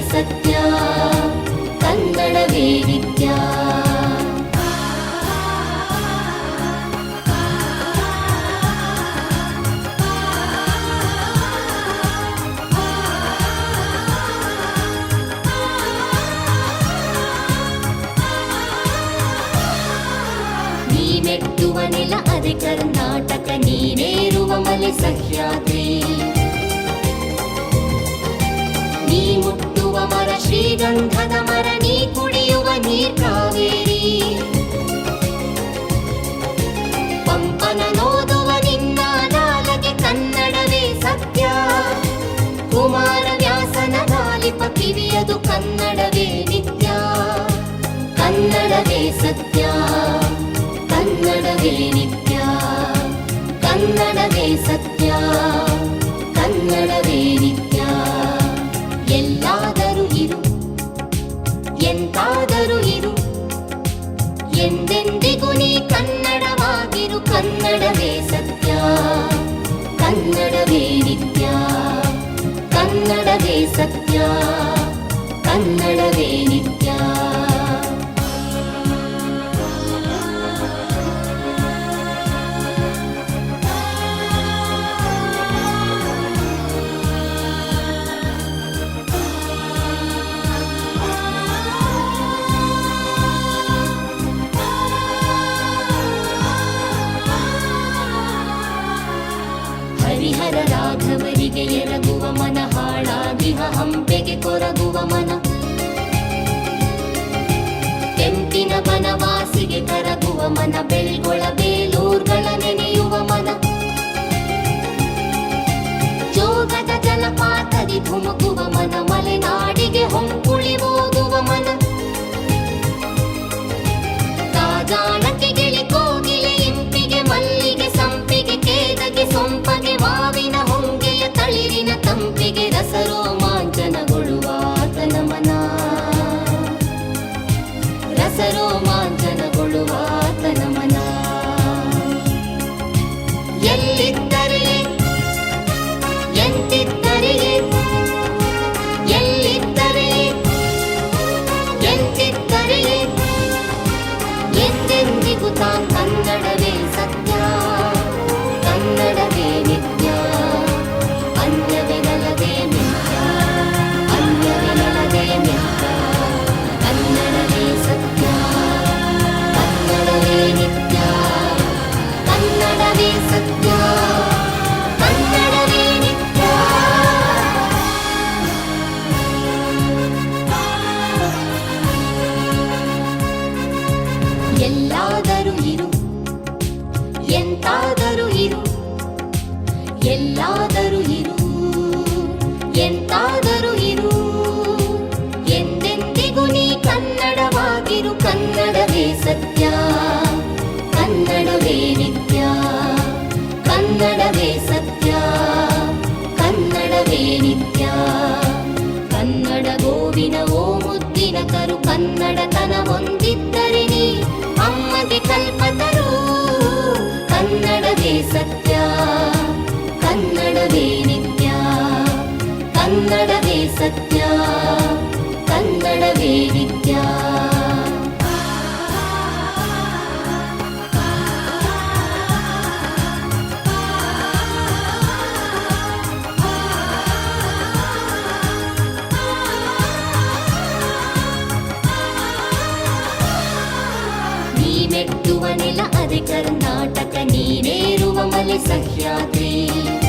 ಸತ್ಯ ಕನ್ನಡವೇ ನಿತ್ಯ ನೀ ನೆಲ ಅದೆ ಕರ್ನಾಟಕ ನೀನೇರುವ ಮಲೆ ಸಹ್ಯಾದ್ರಿ. ಶ್ರೀಗಂಧದ ಮರ ನೀ ಕುಡಿಯುವ ನೀರ್ ಕಾವೇರಿ. ಪಂಪನ ನೋದುವ ನಿನ್ನ ನಾಲಗೆ ಕನ್ನಡವೇ ಸತ್ಯ. ಕುಮಾರ ವ್ಯಾಸನ ಗಾಲಿಪ ಕಿವಿಯದು ಕನ್ನಡವೇ ನಿತ್ಯ. ಕನ್ನಡವೇ ಸತ್ಯ. ಕನ್ನಡವೇ ನಿತ್ಯ. ಕನ್ನಡವೇ ಸತ್ಯ ಕನ್ನಡವೇ ನಿತ್ಯ ಮನ ಹಾಳಾಗಿಹ ಹಂಪೆಗೆ ಕೊರಗುವ ಮನ. ಕೆಂಪಿನ ಬನವಾಸಿಗೆ ಕರಗುವ ಮನ, ಬೆಳ್ಗೊಳ ಬೇಲೂರ್ಗಳ ನೆನೆಯುವ ಮನ. ಜೋಗದ ಜಲಪಾತದಿ ಧುಮುಕುವ ಮನ, ಮಲೆನಾಡಿಗೆ ಹೊಂಕುಳಿ കന്നടവേ സത്യ കന്നടവേ നിത്യ കന്നടവേ സത്യ കന്നടവേ നിത്യ. ನೀನೇರುವ ಮಲೆ ಸಹ್ಯಾದ್ರಿ